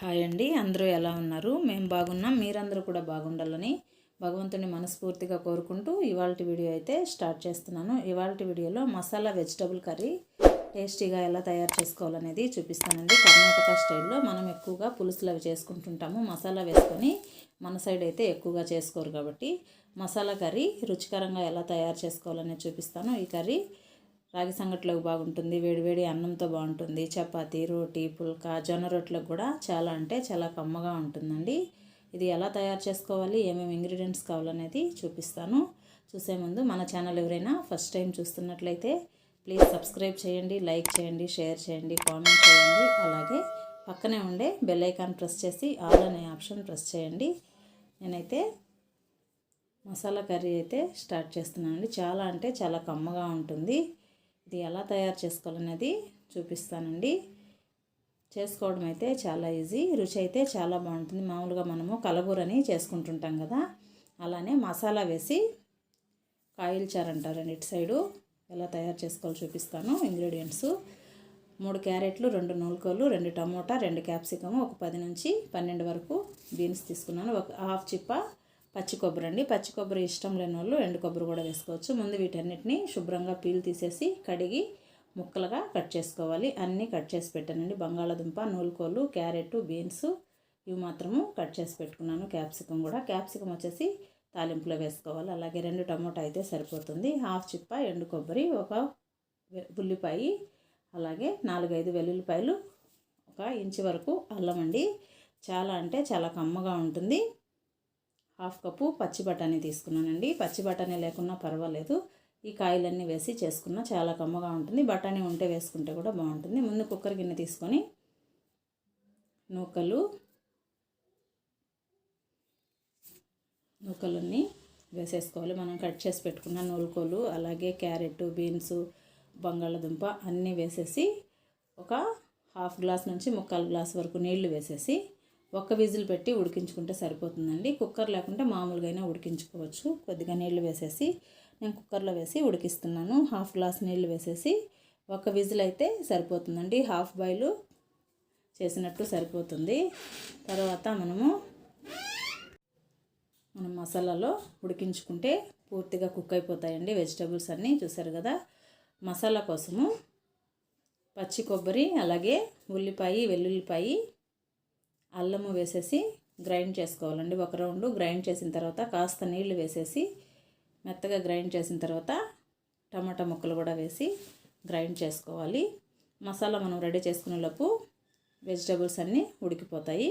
Hi అండి అందరూ ఎలా ఉన్నారు? మేము బాగున్నాం మీరందరూ కూడా బాగుండాలని భగవంతుని మనస్ఫూర్తిగా కోరుకుంటూ ఇవాళ వీడియో అయితే స్టార్ట్ చేస్తున్నాను. ఇవాళ వీడియోలో మసాలా వెజిటబుల్ కర్రీ టేస్టీగా ఎలా తయారు చేసుకోవాలనేది చూపిస్తానండి. కర్ణాటక స్టైల్లో మనం ఎక్కువగా పులుసులు అవి చేసుకుంటుంటాము. మసాలా వేసుకొని మన సైడ్ అయితే ఎక్కువగా చేసుకోరు కాబట్టి మసాలా కర్రీ రుచికరంగా ఎలా తయారు చేసుకోవాలనేది చూపిస్తాను. ఈ కర్రీ రాగి సంగట్లోకి బాగుంటుంది వేడివేడి అన్నంతో బాగుంటుంది చపాతీ రోటీ పుల్కా జొన్న రొట్టెలకు కూడా చాలా అంటే చాలా కమ్మగా ఉంటుందండి. ఇది ఎలా తయారు చేసుకోవాలి ఏమేమి ఇంగ్రీడియంట్స్ కావాలనేది చూపిస్తాను. చూసే ముందు మన ఛానల్ ఎవరైనా ఫస్ట్ టైం చూస్తున్నట్లయితే ప్లీజ్ సబ్స్క్రైబ్ చేయండి లైక్ చేయండి షేర్ చేయండి కామెంట్ చేయండి. అలాగే పక్కనే ఉండే బెల్ ఐకాన్ ప్రెస్ చేసి ఆల్ అనే ఆప్షన్ ప్రెస్ చేయండి. నేనైతే మసాలా కర్రీ అయితే స్టార్ట్ చేస్తున్నానండి. చాలా అంటే చాలా కమ్మగా ఉంటుంది. ఇది ఎలా తయారు చేసుకోవాలనేది చూపిస్తానండి. చేసుకోవడం అయితే చాలా ఈజీ. రుచి అయితే చాలా బాగుంటుంది. మామూలుగా మనము కలబూరని చేసుకుంటుంటాం కదా. అలానే మసాలా వేసి కాయిల్ ఇటు సైడు. ఎలా తయారు చేసుకోవాలో చూపిస్తాను. ఇంగ్రీడియంట్స్. మూడు క్యారెట్లు రెండు నూలుకోలు రెండు టమోటా రెండు క్యాప్సికము ఒక పది నుంచి పన్నెండు వరకు బీన్స్ తీసుకున్నాను. ఒక హాఫ్ చిప్ప పచ్చి కొబ్బరి అండి. పచ్చి కొబ్బరి ఇష్టం లేని వాళ్ళు ఎండు కొబ్బరి కూడా వేసుకోవచ్చు. ముందు వీటన్నిటిని శుభ్రంగా పీల్ తీసేసి కడిగి ముక్కలుగా కట్ చేసుకోవాలి. అన్నీ కట్ చేసి పెట్టానండి. బంగాళాదుంప నూలుకోలు క్యారెట్ బీన్స్ ఇవి మాత్రము కట్ చేసి పెట్టుకున్నాను. క్యాప్సికం కూడా. క్యాప్సికం వచ్చేసి తాలింపులో వేసుకోవాలి. అలాగే రెండు టమోటా అయితే సరిపోతుంది. హాఫ్ చిప్ప ఎండు కొబ్బరి ఒక ఉల్లిపాయ అలాగే నాలుగైదు వెల్లుల్లిపాయలు ఒక ఇంచు వరకు అల్లం అండి. చాలా అంటే చాలా కమ్మగా ఉంటుంది. హాఫ్ కప్పు పచ్చి బఠానీ తీసుకున్నానండి. పచ్చి బఠానీ లేకున్నా పర్వాలేదు. ఈ కాయలన్నీ వేసి చేసుకున్నా చాలా కమ్మగా ఉంటుంది. బఠానీ ఉంటే వేసుకుంటే కూడా బాగుంటుంది. ముందు కుక్కర్ గిన్నె తీసుకొని నూకలు నూకలన్నీ వేసేసుకోవాలి. మనం కట్ చేసి పెట్టుకున్న నూలుకోలు అలాగే క్యారెట్ బీన్స్ బంగాళదుంప అన్నీ వేసేసి ఒక హాఫ్ గ్లాస్ నుంచి ముక్కాలు గ్లాస్ వరకు నీళ్ళు వేసేసి ఒక్క విజిల్ పెట్టి ఉడికించుకుంటే సరిపోతుందండి. కుక్కర్ లేకుంటే మామూలుగా అయినా ఉడికించుకోవచ్చు. కొద్దిగా నీళ్ళు వేసేసి నేను కుక్కర్లో వేసి ఉడికిస్తున్నాను. హాఫ్ గ్లాస్ నీళ్ళు వేసేసి ఒక విజిల్ అయితే సరిపోతుందండి. హాఫ్ బాయిల్ చేసినట్టు సరిపోతుంది. తర్వాత మనము మనం మసాలాలో ఉడికించుకుంటే పూర్తిగా కుక్ అయిపోతాయండి వెజిటబుల్స్ అన్నీ. చూసారు కదా? మసాలా కోసము పచ్చి కొబ్బరి అలాగే ఉల్లిపాయ వెల్లుల్లిపాయ అల్లము వేసేసి గ్రైండ్ చేసుకోవాలండి. ఒక రౌండ్ గ్రైండ్ చేసిన తర్వాత కాస్త నీళ్ళు వేసేసి మెత్తగా గ్రైండ్ చేసిన తర్వాత టమాటా ముక్కలు కూడా వేసి గ్రైండ్ చేసుకోవాలి. మసాలా మనం రెడీ చేసుకునేలోపు వెజిటబుల్స్ అన్నీ ఉడికిపోతాయి.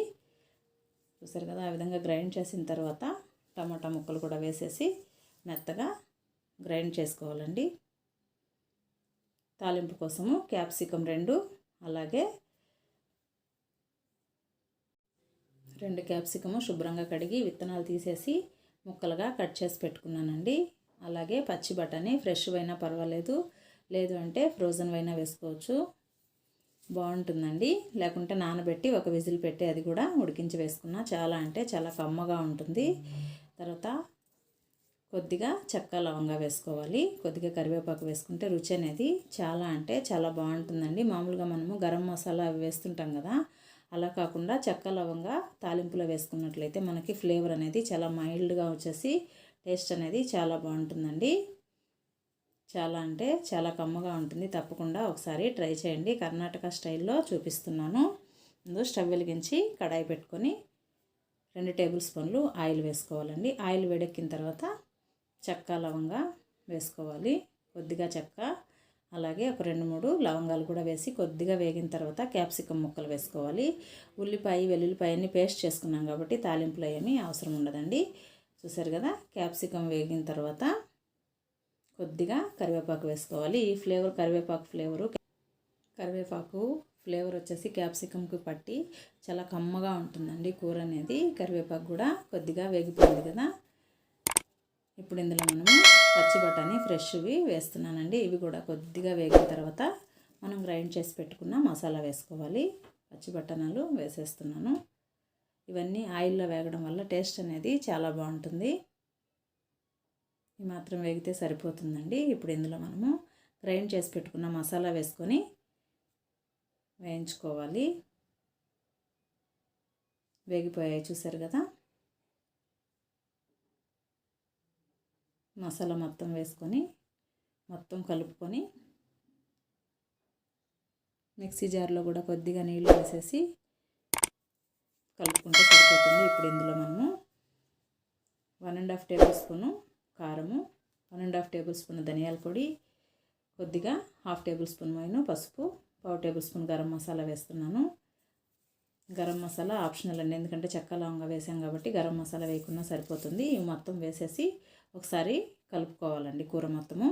చూసారు కదా ఆ విధంగా గ్రైండ్ చేసిన తర్వాత టమాటా ముక్కలు కూడా వేసేసి మెత్తగా గ్రైండ్ చేసుకోవాలండి. తాలింపు కోసము క్యాప్సికం రెండు అలాగే రెండు క్యాప్సికము శుభ్రంగా కడిగి విత్తనాలు తీసేసి ముక్కలుగా కట్ చేసి పెట్టుకున్నానండి. అలాగే పచ్చి బఠానీ ఫ్రెష్ అయినా పర్వాలేదు. లేదు అంటే ఫ్రోజన్ అయినా వేసుకోవచ్చు. బాగుంటుందండి. లేకుంటే నానబెట్టి ఒక విజిల్ పెట్టి అది కూడా ఉడికించి వేసుకున్నా చాలా అంటే చాలా కమ్మగా ఉంటుంది. తర్వాత కొద్దిగా చెక్క లవంగా వేసుకోవాలి. కొద్దిగా కరివేపాకు వేసుకుంటే రుచి అనేది చాలా అంటే చాలా బాగుంటుందండి. మామూలుగా మనము గరం మసాలా అవి వేస్తుంటాం కదా అలా కాకుండా చెక్క లవంగా తాలింపులో వేసుకున్నట్లయితే మనకి ఫ్లేవర్ అనేది చాలా మైల్డ్గా వచ్చేసి టేస్ట్ అనేది చాలా బాగుంటుందండి. చాలా అంటే చాలా కమ్మగా ఉంటుంది. తప్పకుండా ఒకసారి ట్రై చేయండి. కర్ణాటక స్టైల్లో చూపిస్తున్నాను. ముందు స్టవ్ వెలిగించి కడాయి పెట్టుకొని రెండు టేబుల్ స్పూన్లు ఆయిల్ వేసుకోవాలండి. ఆయిల్ వేడెక్కిన తర్వాత చెక్క లవంగా వేసుకోవాలి. కొద్దిగా చెక్క అలాగే ఒక రెండు మూడు లవంగాలు కూడా వేసి కొద్దిగా వేగిన తర్వాత క్యాప్సికమ్ ముక్కలు వేసుకోవాలి. ఉల్లిపాయ వెల్లుల్లిపాయని పేస్ట్ చేసుకున్నాం కాబట్టి తాలింపులో ఏమీ అవసరం ఉండదండి. చూసారు కదా? క్యాప్సికమ్ వేగిన తర్వాత కొద్దిగా కరివేపాకు వేసుకోవాలి. ఈ ఫ్లేవర్ కరివేపాకు ఫ్లేవరు కరివేపాకు ఫ్లేవర్ వచ్చేసి క్యాప్సికమ్కి పట్టి చాలా కమ్మగా ఉంటుందండి కూర అనేది. కరివేపాకు కూడా కొద్దిగా వేగిపోయింది కదా? ఇప్పుడు ఇందులో మనము పచ్చి బఠానీ ఫ్రెష్వి వేస్తున్నానండి. ఇవి కూడా కొద్దిగా వేగిన తర్వాత మనం గ్రైండ్ చేసి పెట్టుకున్న మసాలా వేసుకోవాలి. పచ్చి బఠానాలు వేసేస్తున్నాను. ఇవన్నీ ఆయిల్లో వేగడం వల్ల టేస్ట్ అనేది చాలా బాగుంటుంది. ఇవి మాత్రం వేగితే సరిపోతుందండి. ఇప్పుడు ఇందులో మనము గ్రైండ్ చేసి పెట్టుకున్న మసాలా వేసుకొని వేయించుకోవాలి. వేగిపోయాయి చూసారు కదా? మసాలా మొత్తం వేసుకొని మొత్తం కలుపుకొని మిక్సీ జార్లో కూడా కొద్దిగా నీళ్ళు వేసేసి కలుపుకుంటే సరిపోతుంది. ఇప్పుడు ఇందులో మనము one and half tablespoon కారము one and half tablespoon ధనియాల పొడి కొద్దిగా హాఫ్ టేబుల్ స్పూన్ మైన పసుపు పావు టేబుల్ స్పూన్ గరం మసాలా వేస్తున్నాను. గరం మసాలా ఆప్షనల్ అండి. ఎందుకంటే చెక్క లవంగా వేసాం కాబట్టి గరం మసాలా వేయకుండా సరిపోతుంది. ఇవి మొత్తం వేసేసి ఒకసారి కలుపుకోవాలండి కూర మొత్తము.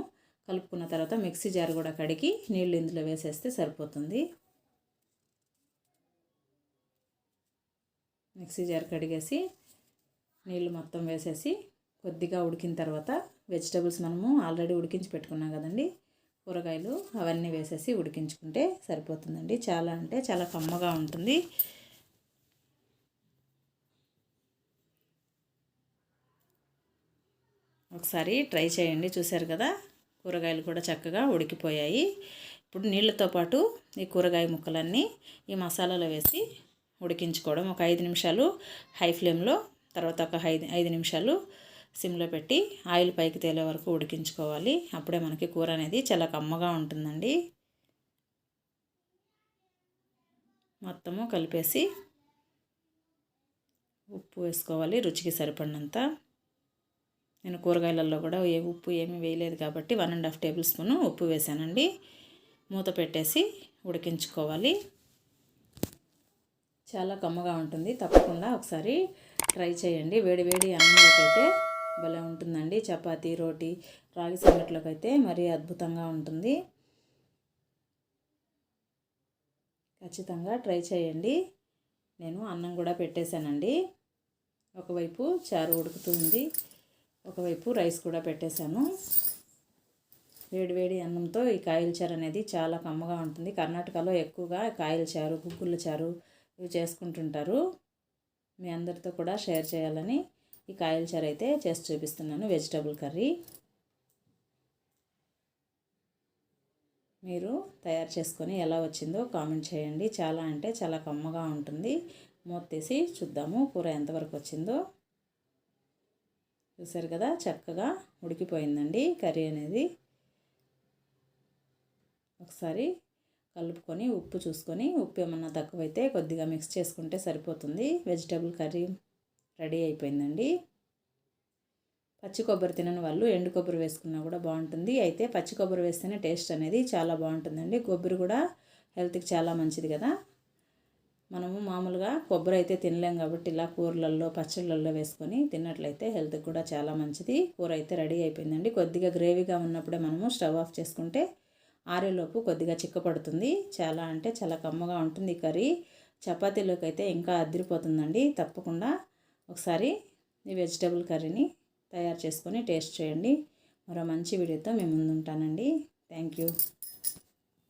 కలుపుకున్న తర్వాత మిక్సీ జార్ కూడా కడిగి నీళ్ళు ఇందులో వేసేస్తే సరిపోతుంది. మిక్సీ జార్ కడిగేసి నీళ్ళు మొత్తం వేసేసి కొద్దిగా ఉడికిన తర్వాత వెజిటబుల్స్ మనము ఆల్రెడీ ఉడికించి పెట్టుకున్నాం కదండి. కూరగాయలు అవన్నీ వేసేసి ఉడికించుకుంటే సరిపోతుందండి. చాలా అంటే చాలా కమ్మగా ఉంటుంది. ఒకసారి ట్రై చేయండి. చూసారు కదా? కూరగాయలు కూడా చక్కగా ఉడికిపోయాయి. ఇప్పుడు నీళ్ళతో పాటు ఈ కూరగాయ ముక్కలన్నీ ఈ మసాలాలో వేసి ఉడికించుకోవడం. ఒక ఐదు నిమిషాలు హై ఫ్లేమ్లో తర్వాత ఒక ఐదు ఐదు నిమిషాలు సిమ్లో పెట్టి ఆయిల్ పైకి తేలే వరకు ఉడికించుకోవాలి. అప్పుడే మనకి కూర అనేది చాలా కమ్మగా ఉంటుందండి. మొత్తము కలిపేసి ఉప్పు వేసుకోవాలి. రుచికి సరిపడినంత. నేను కూరగాయలలో కూడా ఏ ఉప్పు ఏమీ వేయలేదు కాబట్టి one and half tablespoon ఉప్పు వేసానండి. మూత పెట్టేసి ఉడికించుకోవాలి. చాలా కమ్మగా ఉంటుంది. తప్పకుండా ఒకసారి ట్రై చేయండి. వేడి వేడి భలే ఉంటుందండి. చపాతీ రోటీ రాగి సంగట్లోకి అయితే మరీ అద్భుతంగా ఉంటుంది. ఖచ్చితంగా ట్రై చేయండి. నేను అన్నం కూడా పెట్టేశానండి. ఒకవైపు చారు ఉడుకుతూ ఉంది. ఒకవైపు రైస్ కూడా పెట్టేశాను. వేడివేడి అన్నంతో ఈ కాయల చారు అనేది చాలా కమ్మగా ఉంటుంది. కర్ణాటకలో ఎక్కువగా కాయల చారు గుగ్గుల చారు ఇవి చేసుకుంటుంటారు. మీ అందరితో కూడా షేర్ చేయాలని ఈ కాయల చారు అయితే చేసి చూపిస్తున్నాను వెజిటబుల్ కర్రీ. మీరు తయారు చేసుకొని ఎలా వచ్చిందో కామెంట్ చేయండి. చాలా అంటే చాలా కమ్మగా ఉంటుంది. మూత తీసి చూద్దాము కూర ఎంతవరకు వచ్చిందో. చూసారు కదా చక్కగా ఉడికిపోయిందండి. కర్రీ అనేది ఒకసారి కలుపుకొని ఉప్పు చూసుకొని ఉప్పు ఏమన్నా తక్కువైతే కొద్దిగా మిక్స్ చేసుకుంటే సరిపోతుంది. వెజిటబుల్ కర్రీ రెడీ అయిపోయిందండి. పచ్చి కొబ్బరి తినని వాళ్ళు ఎండు కొబ్బరి వేసుకున్నా కూడా బాగుంటుంది. అయితే పచ్చి కొబ్బరి వేస్తేనే టేస్ట్ అనేది చాలా బాగుంటుందండి. కొబ్బరి కూడా హెల్త్కి చాలా మంచిది కదా. మనము మామూలుగా కొబ్బరి అయితే తినలేం కాబట్టి ఇలా కూరలలో పచ్చళ్ళల్లో వేసుకొని తిన్నట్లయితే హెల్త్కి కూడా చాలా మంచిది. కూర అయితే రెడీ అయిపోయిందండి. కొద్దిగా గ్రేవీగా ఉన్నప్పుడే మనము స్టవ్ ఆఫ్ చేసుకుంటే ఆరేలోపు కొద్దిగా చిక్కపడుతుంది. చాలా అంటే చాలా కమ్మగా ఉంటుంది కర్రీ. చపాతీలోకి అయితే ఇంకా అదిరిపోతుందండి. తప్పకుండా ఒకసారి ఈ వెజిటబుల్ కర్రీని తయారు చేసుకొని టేస్ట్ చేయండి. మరో మంచి వీడియోతో మేము ముందుంటానండి. Thank you.